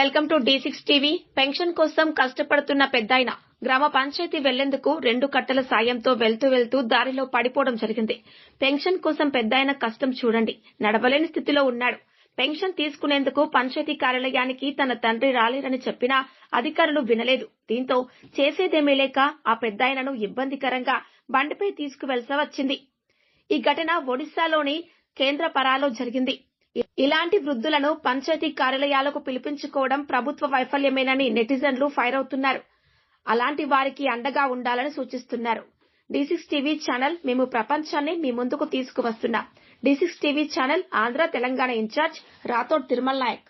Welcome to D six TV. Pension కోసం కష్టపడుతున్న పెద్దాయన గ్రామ పంచాయతీ వెళ్ళేందుకు రెండు కట్టల సాయంతో వెళ్తూ వెళ్తూ దారిలో పడిపోవడం జరిగింది. పెన్షన్ కోసం పెద్దాయన కష్టం చూడండి. నడవలేని స్థితిలో ఉన్నాడు. పెన్షన్ తీసుకునేందుకు పంచాయతీ కార్యాలయానికి తన తండ్రి రాలేరని చెప్పినా అధికారులు వినలేదు. దీంతో చేసేదేమీ లేక ఆ పెద్దాయనను ఇబ్బందికరంగా బండిపై తీసుకువెళ్స వచ్చింది. ఈ ఘటన ఒడిశాలోని కేంద్రపరాలో జరిగింది. ఇలాంటి వృద్ధులను పంచాయతీ కార్యాలయాలకు పిలిపించుకోవడం ప్రభుత్వ వైఫల్యమేనని నెటిజన్లు ఫైర్ అవుతున్నారు. అలాంటి వారికి అండగా ఉండాలని సూచిస్తున్నారు. డి సిక్స్ టీవీ ఛానల్ మేము ప్రపంచాన్ని మీ ముందుకు తీసుకువస్తున్నాం. D six TV channel Andhra Telangana incharge Rathod Tirumala Naik.